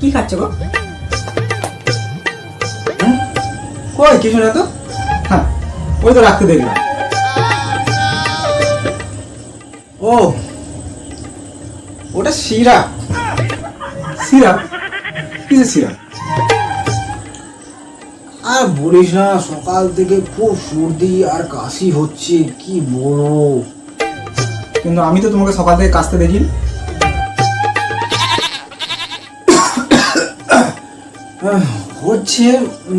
কি খাচ্ছ গো? হুম? কই কিছু না তো? হ্যাঁ ওই তো রাখতে দেখলাম। ও ওটা সিরাপ। সিরাপ? কিসের সিরাপ? আর বলিস না সকাল থেকে খুব সর্দি আর কাশি হচ্ছে কি বলব? কিন্তু আমি তো তোমাকে সকাল থেকে কাশতে দেখি হচ্ছে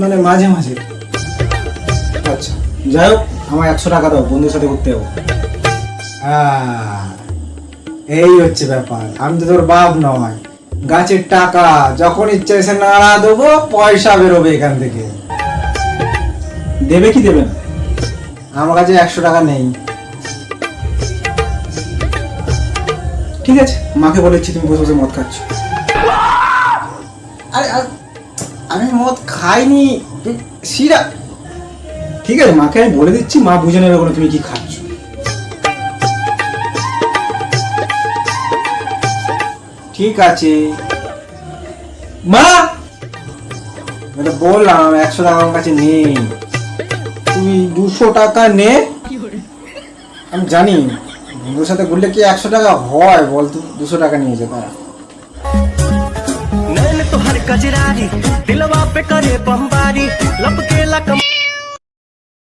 মানে মাঝে মাঝে। আচ্ছা যাই হোক আমার একশো টাকা দাও, বন্ধুর সাথে ঘুরতে যাব। এই হচ্ছে ব্যাপার, আমি তো তোর বাপ নয়। গাছের টাকা, যখন ইচ্ছা এসে নাড়া দেবো, পয়সা বেরোবে এখান থেকে। দেবে কি দেবে না? আমার কাছে একশো টাকা নেই। ঠিক আছে, মাকে বলেছি তুমি বসে বসে মদ খাচ্ছ। আরে আমি মদ খাইনি। সিরা ঠিক আছে, মাকে আমি বলে দিচ্ছি, মা বুঝে নেবে তুমি কি খাচ্ছ। ঠিক আছে। মা! এটা বললাম, একশো টাকা আমার কাছে নেই তুই দুশো টাকা নে। আমি জানি, বন্ধুর সাথে ঘুরলে কি একশো টাকা হয়? বল তুই দুশো টাকা নিয়ে যা पे करे बमबारी लपके ला कम